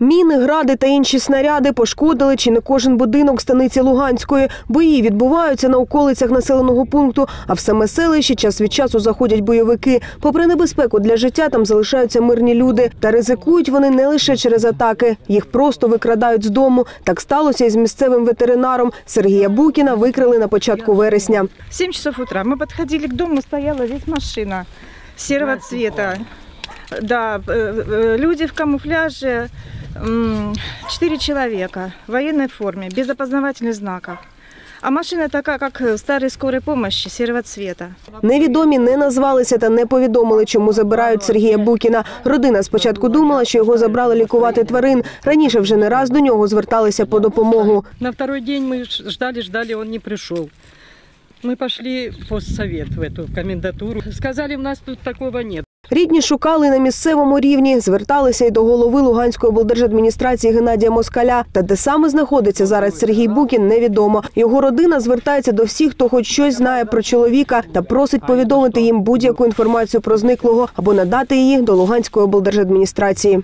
Міни, гради та інші снаряди пошкодили чи не кожен будинок станиці Луганської. Бої відбуваються на околицях населеного пункту, а в саме селище час від часу заходять бойовики. Попри небезпеку для життя, там залишаються мирні люди. Та ризикують вони не лише через атаки. Їх просто викрадають з дому. Так сталося і з місцевим ветеринаром. Сергія Букіна викрили на початку вересня. В 7 часов утра мы подходили к дому, стояла здесь машина серого цвета. Да, э, э, люди в камуфляже, м, четыре человека в военной форме, без опознавательных знаков. А машина такая, как старой скорой помощи, серого цвета. Невідомі не назвалися та не повідомили, чому забирають Сергія Букіна. Родина спочатку думала, що його забрали лікувати тварин. Раніше вже не раз до нього зверталися по допомогу. На второй день мы ж- ждали, ждали, он не пришел. Мы пошли в постсовет в эту комендатуру. Сказали, у нас тут такого нет. Рідні шукали на місцевому рівні, зверталися й до голови Луганської облдержадміністрації Геннадія Москаля. Та де саме знаходиться зараз Сергій Букін, невідомо. Його родина звертається до всіх, хто хоч щось знає про чоловіка, та просить повідомити їм будь-яку інформацію про зниклого або надати її до Луганської облдержадміністрації.